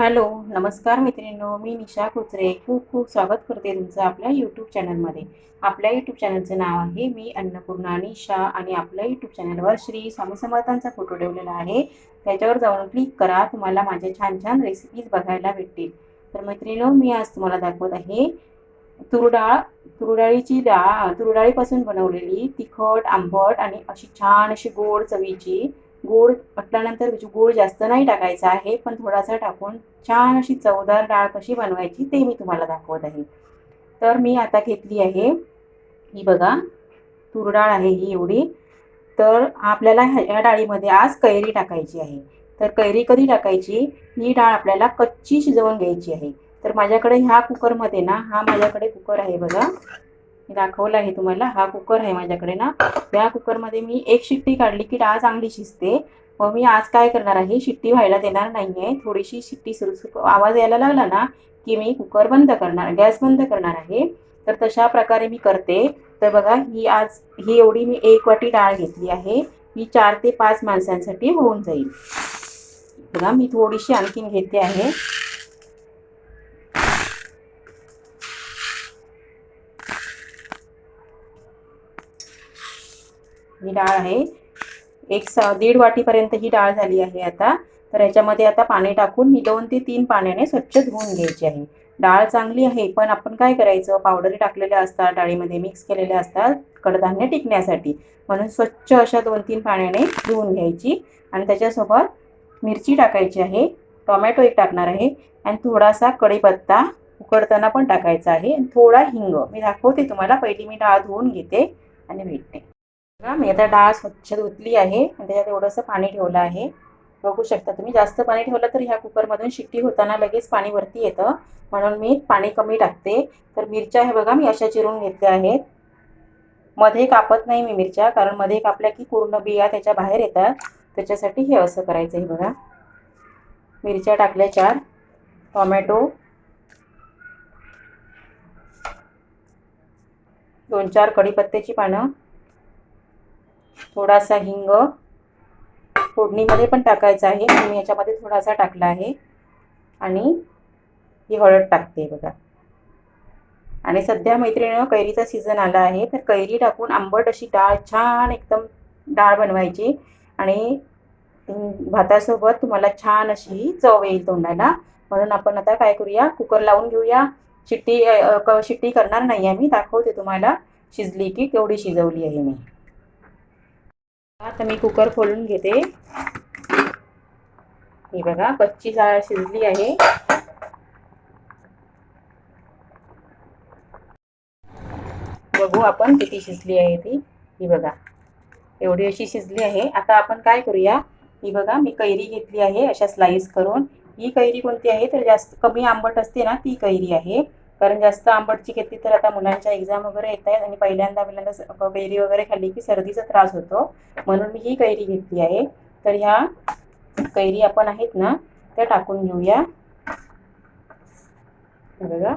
Hello नमस्कार मैत्रिणींनो मी निशा कुचरे खूप खूप स्वागत करते तुमचं आपल्या यूट्यूब चॅनलमध्ये आपल्या यूट्यूब चॅनलचं नाव आहे मी अन्नपूर्णा निशा आणि आपल्या यूट्यूब चॅनलवर श्री स्वामी समर्थांचा फोटो ठेवलेला आहे. त्याच्यावर जाऊन क्लिक करा तुम्हाला माझ्या छान छान रेसिपीज बघायला भेटतील. तर मैत्रिणींनो मी आज तुम्हाला दाखवत आहे तुरडाळ तुरडाळीची डाळ तुरडाळीपासून बनवलेली तिखट आंबट आणि अशी छान अशी गोड चवीची गोड म्हटल्यानंतर गोड जास्त नाही टाकायचा आहे पण थोडासा टाकून छान अशी चवदार डाळ कशी बनवायची ते मी तुम्हाला दाखवत आहे. तर मी आता घेतली आहे ही बघा तूर डाळ आहे ही एवढी. तर आपल्याला ह्या या डाळीमध्ये आज कैरी टाकायची आहे. तर कैरी कधी टाकायची? ही डाळ आपल्याला कच्ची शिजवून घ्यायची आहे. तर माझ्याकडे ह्या कुकरमध्ये ना हा माझ्याकडे कुकर आहे बघा. मी दाखवलं आहे तुम्हाला. हा कुकर आहे माझ्याकडे ना. या कुकरमध्ये मी एक शिट्टी काढली की डाळ चांगली शिजते. मग मी आज काय करणार आहे? शिट्टी व्हायला देणार नाही आहे थोडीशी शिट्टी सुरसुर आवाज यायला लागला ना की मी कुकर बंद करणार गॅस बंद करणार आहे. तर तशा प्रकारे मी करते. तर बघा ही आज ही एवढी मी एक वाटी डाळ घेतली आहे. ही चार ते पाच माणसांसाठी होऊन जाईल. बघा मी थोडीशी आणखीन घेते आहे. ही डाळ आहे. एक स दीड वाटीपर्यंत ही डाळ झाली आहे आता. तर याच्यामध्ये आता पाणी टाकून मी दोन ते तीन पाण्याने स्वच्छ धुवून घ्यायची आहे. डाळ चांगली आहे पण आपण काय करायचं? पावडरी टाकलेल्या असतात डाळीमध्ये मिक्स केलेल्या असतात कडधान्य टिकण्यासाठी. म्हणून स्वच्छ अशा दोन तीन पाण्याने धुवून घ्यायची. आणि त्याच्यासोबत मिरची टाकायची आहे. टोमॅटो एक टाकणार आहे. आणि थोडासा कढीपत्ता उकडताना पण टाकायचा आहे. आणि थोडा हिंग. मी दाखवते तुम्हाला. पहिली मी डाळ धुवून घेते आणि भेटते. मी आता डाळ स्वच्छ धुतली आहे आणि त्याच्यात एवढंसं पाणी ठेवलं आहे. बघू शकता तुम्ही जास्त पाणी ठेवलं तर ह्या कुकरमधून शिट्टी होताना लगेच पाणी वरती येतं. म्हणून मी पाणी कमी टाकते. तर मिरच्या हे बघा मी अशा चिरून घेतल्या आहेत. मध्ये कापत नाही मी मिरच्या कारण मध्ये कापल्या की पूर्ण बिया त्याच्या बाहेर येतात. त्याच्यासाठी हे असं करायचं आहे बघा. मिरच्या टाकल्या चार. टॉमॅटो. दोन चार कढीपत्त्याची पानं. थोडासा हिंग फोडणीमध्ये पण टाकायचं आहे. मी याच्यामध्ये थोडासा टाकला आहे. आणि ही हळद टाकते बघा. आणि सध्या मैत्रिणीनं कैरीचा सीझन आला आहे. तर कैरी टाकून आंबट अशी डाळ छान एकदम डाळ बनवायची. आणि भातासोबत तुम्हाला छान अशी चव येईल तोंडाला. म्हणून आपण आता काय करूया? कुकर लावून घेऊया. शिट्टी शिट्टी करणार नाही आहे मी दाखवते तुम्हाला शिजली की केवढी शिजवली आहे मी. आता मी कुकर खोलून घेते. ही बघा कच्ची डाळ शिजली आहे. बघू आपण किती शिजली आहे ती. ही बघा एवढी अशी शिजली आहे. आता आपण काय करूया? ही बघा मी कैरी घेतली आहे अशा स्लाईस करून. ही कैरी कोणती आहे? तर जास्त कमी आंबट असते ना ती कैरी आहे. कारण जास्त आंबटची घेतली तर आता मुलांच्या एक्झाम वगैरे येत आहेत आणि पहिल्यांदा पहिल्यांदा कैरी वगैरे खाल्ली की सर्दीचा त्रास होतो. म्हणून मी ही कैरी घेतली आहे. तर ह्या कैरी आपण आहेत ना त्या टाकून घेऊया. बघा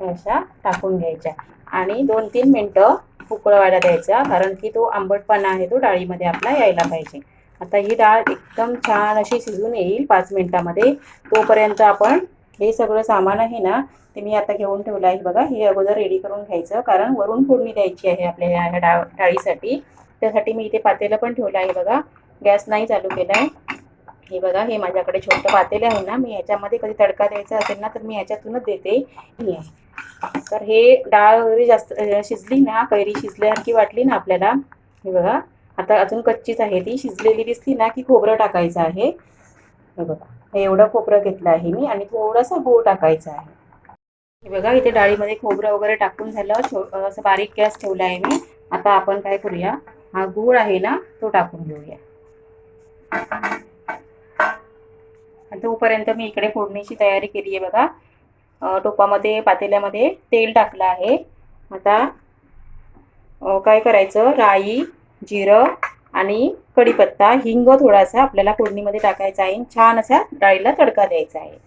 अशा टाकून घ्यायच्या. आणि दोन तीन मिनटं उकळवायला द्यायचा कारण की तो आंबटपणा आहे तो डाळीमध्ये आपला यायला पाहिजे. आता ही डाळ एकदम छान अशी शिजून येईल पाच मिनटामध्ये. तोपर्यंत आपण हे सगळं सामान आहे ना ते मी आता घेऊन ठेवलं आहे. बघा हे अगोदर रेडी करून घ्यायचं. कारण वरून फोडणी द्यायची आहे आपल्या ह्या डाळ डाळीसाठी. त्यासाठी मी इथे पातेलं पण ठेवलं आहे बघा. गॅस नाही चालू केला आहे हे बघा हे माझ्याकडे छोटं पातेलं आहे ना. मी ह्याच्यामध्ये कधी तडका द्यायचा असेल ना तर मी ह्याच्यातूनच देते. तर हे डाळ वगैरे जास्त शिजली ना कैरी शिजल्यासारखी वाटली ना आपल्याला. हे बघा आता अजून कच्चीच आहे ती. शिजलेली दिसली ना की खोबरं टाकायचं आहे. हे बघा. हे एवढं खोबरं घेतलं आहे मी आणि थोडंसं गूळ टाकायचं आहे. हे बघा इथे डाळीमध्ये खोबरं वगैरे टाकून झालं. छो असं बारीक गॅस ठेवला आहे मी. आता आपण काय करूया? हा गूळ आहे ना तो टाकून घेऊया. तोपर्यंत मी इकडे फोडणीची तयारी केली आहे बघा. टोपामध्ये पातेल्यामध्ये तेल टाकलं आहे. आता काय करायचं? राई जिरं आणि कढीपत्ता हिंग थोडासा आपल्याला फोडणीमध्ये टाकायचा आहे. छान असा डाळीला तडका द्यायचा आहे.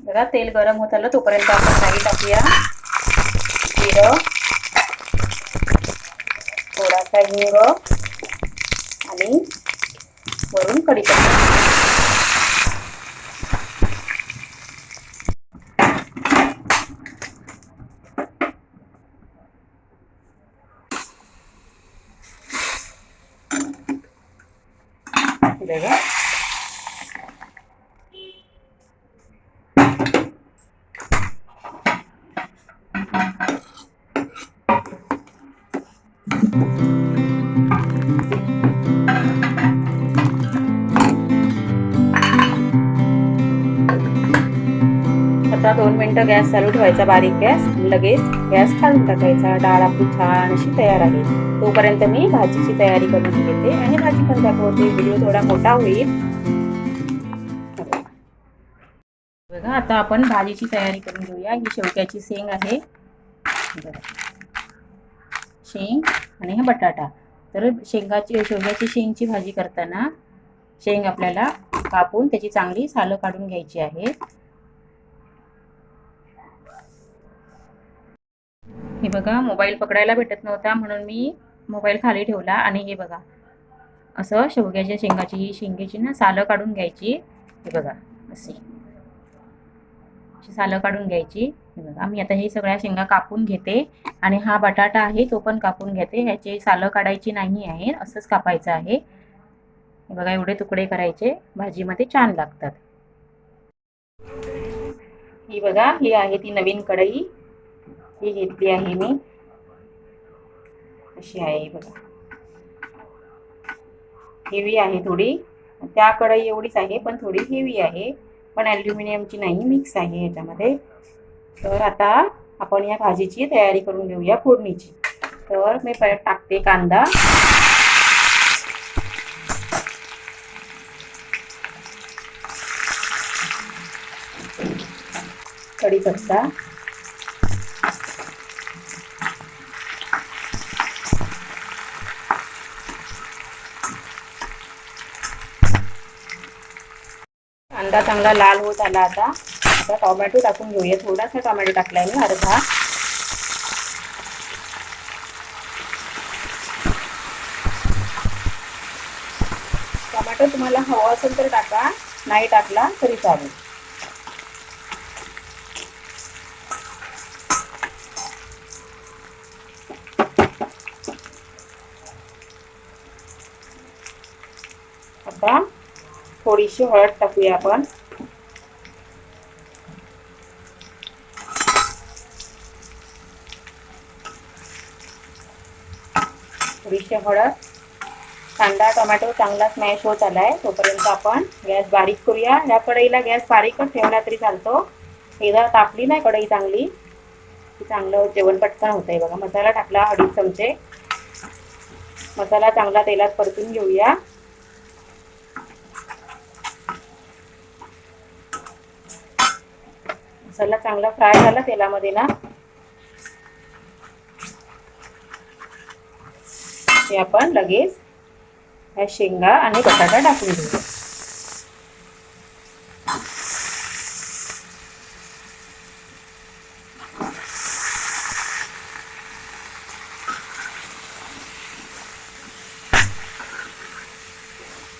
बघा तेल गरम होत आलं. तोपर्यंत आपण नाही टाकूया. जिरं. थोडासा हिंग. आणि वरून कढीपत्ता. हे मिनिटं गॅस चालू ठेवायचा बारीक गॅस लगेच गॅस काढून टाकायचा. डाळ आपली छान अशी तयार आहे. तोपर्यंत मी भाजीची तयारी करून घेते आणि भाजी पण दाखवते. व्हिडिओ थोडा मोठा होईल. बघा आता आपण भाजीची तयारी करून घेऊया. ही शेवक्याची शेंग आहे. शेंग आणि हे बटाटा. तर शेंगाची शेवग्याची शेंगची भाजी करताना शेंग आपल्याला कापून त्याची चांगली सालं काढून घ्यायची आहे. हे बघा मोबाईल पकडायला भेटत नव्हता म्हणून मी मोबाईल खाली ठेवला आणि हे बघा. असं शेवग्याच्या शेंगाची ही शेंगेची ना सालं काढून घ्यायची. हे बघा अशी सालं काढून घ्यायची. हे बघा मी आता हे सगळ्या शेंगा कापून घेते. आणि हा बटाटा आहे तो पण कापून घेते. ह्याची सालं काढायची नाही आहे असंच कापायचं आहे. हे बघा एवढे तुकडे करायचे. भाजीमध्ये छान लागतात. ही बघा ही आहे ती नवीन कढई. ही घेतली आहे मी. अशी आहे बघा. हेवी आहे थोडी. त्या कढई एवढीच आहे पण थोडी हेवी आहे. पण ॲल्युमिनियमची नाही मिक्स आहे याच्यामध्ये. तर आता आपण या भाजीची तयारी करून घेऊया फोडणीची. तर मी परत टाकते कांदा. कढीपत्ता. कांदा चांगला लाल होत आला आता. आता टोमॅटो टाकून घेऊया. थोडासा टोमॅटो टाकलाय मी अर्धा. टोमॅटो तुम्हाला हवा असेल तर टाका. नाही टाकला तरी चालेल आता थोडीशी हळद टाकूया आपण थोडीशी हळद कांदा टोमॅटो चांगला स्मॅश होत आलाय. तोपर्यंत आपण गॅस बारीक करूया. ह्या कढईला गॅस बारीकच ठेवला तरी चालतो. एकदा तापली नाही कढई चांगली की चांगलं जेवण पटकन होतंय बघा. मसाला टाकला अडीच चमचे. मसाला चांगला तेलात परतून घेऊया. मसाला चांगला फ्राय झाला तेलामध्ये ना. हे आपण लगेच ह्या शेंगा आणि बटाटा टाकून देऊ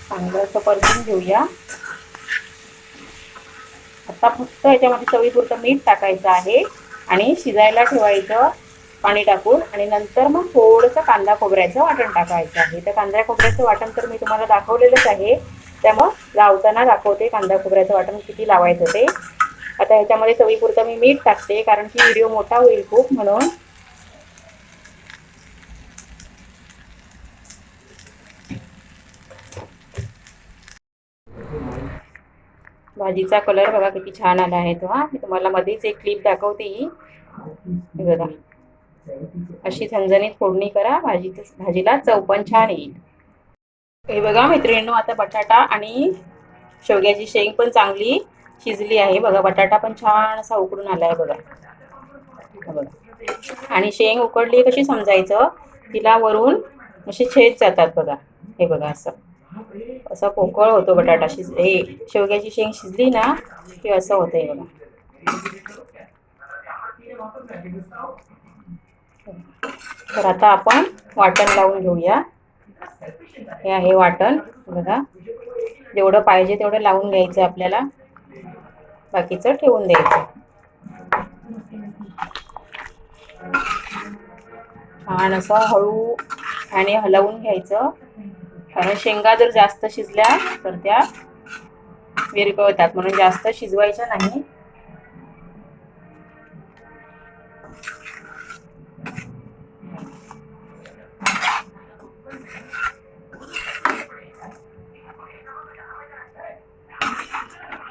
चांगलं असं परतून घेऊया. आता फक्त याच्यामध्ये चवीपुरतं मीठ टाकायचं आहे आणि शिजायला ठेवायचं पाणी टाकून आणि नंतर मग थोडंसं कांदा खोबऱ्याचं वाटण टाकायचं आहे. तर कांदा खोबऱ्याचं वाटण तर मी तुम्हाला दाखवलेलंच आहे. त्यामुळं लावताना दाखवते कांदा खोबऱ्याचं वाटण किती लावायचं ते. आता ह्याच्यामध्ये चवीपुरतं मी मीठ टाकते कारण की व्हिडिओ मोठा होईल खूप म्हणून. भाजीचा कलर बघा किती छान आला आहे तो हा. मी तुम्हाला मध्येच एक क्लिप दाखवते ही. हे बघा. अशी झणझणीत फोडणी करा भाजी भाजीला चव पण छान येईल. हे बघा मैत्रिणींनो आता बटाटा आणि शेवग्याची शेंग पण चांगली शिजली आहे. बघा बटाटा पण छान असा उकडून आला आहे बघा बघा. आणि शेंग उकडली कशी समजायचं? तिला वरून असे छेद जातात बघा. हे बघा असं. असं पोकळ होतो बटाटा शिज हे शेवग्याची शेंग शिजली ना की असं होतं आहे बघा. तर आता आपण वाटण लावून घेऊया. हे आहे वाटण बघा. जेवढं पाहिजे तेवढं लावून घ्यायचं आपल्याला. बाकीचं ठेवून द्यायचं. छान असं हळू आणि हलवून घ्यायचं. कारण शेंगा जर जास्त शिजल्या तर त्या विरघळतात. म्हणून जास्त शिजवायच्या नाही.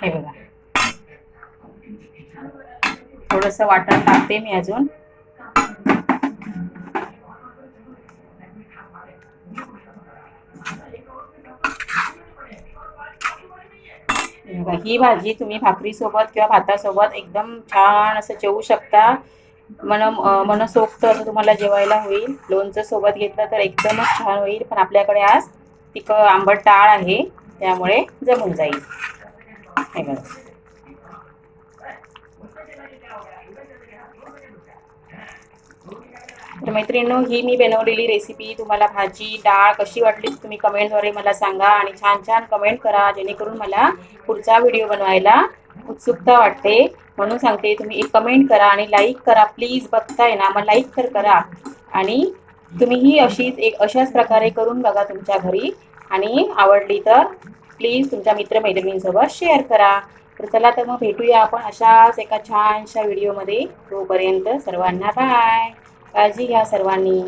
हे बघा. थोडंसं वाटण टाकते मी अजून. ही भाजी तुम्ही भाकरीसोबत किंवा भातासोबत एकदम छान असं जेवू शकता. मन मनसोक्त असं तुम्हाला जेवायला होईल. लोणचं सोबत घेतलं तर एकदमच छान होईल. पण आपल्याकडे आज तिक आंबट टाळ आहे. त्यामुळे जमून जाईल. हे बघा. तर मैत्रिणींनो ही मी बनवलेली रेसिपी तुम्हाला भाजी डाळ कशी वाटली तुम्ही कमेंटद्वारे मला सांगा आणि छान छान कमेंट करा जेणेकरून मला पुढचा व्हिडिओ बनवायला उत्सुकता वाटते. म्हणून सांगते तुम्ही एक कमेंट करा आणि लाईक करा. प्लीज बघताय ना मग लाईक तर करा. आणि तुम्हीही अशीच एक अशाच प्रकारे करून बघा तुमच्या घरी. आणि आवडली तर प्लीज तुमच्या मित्रमैत्रिणींसोबत शेअर करा. तर चला तर मग भेटूया आपण अशाच एका छानशा व्हिडिओमध्ये तोपर्यंत सर्वांना बाय काळजी घ्या सर्वांनी.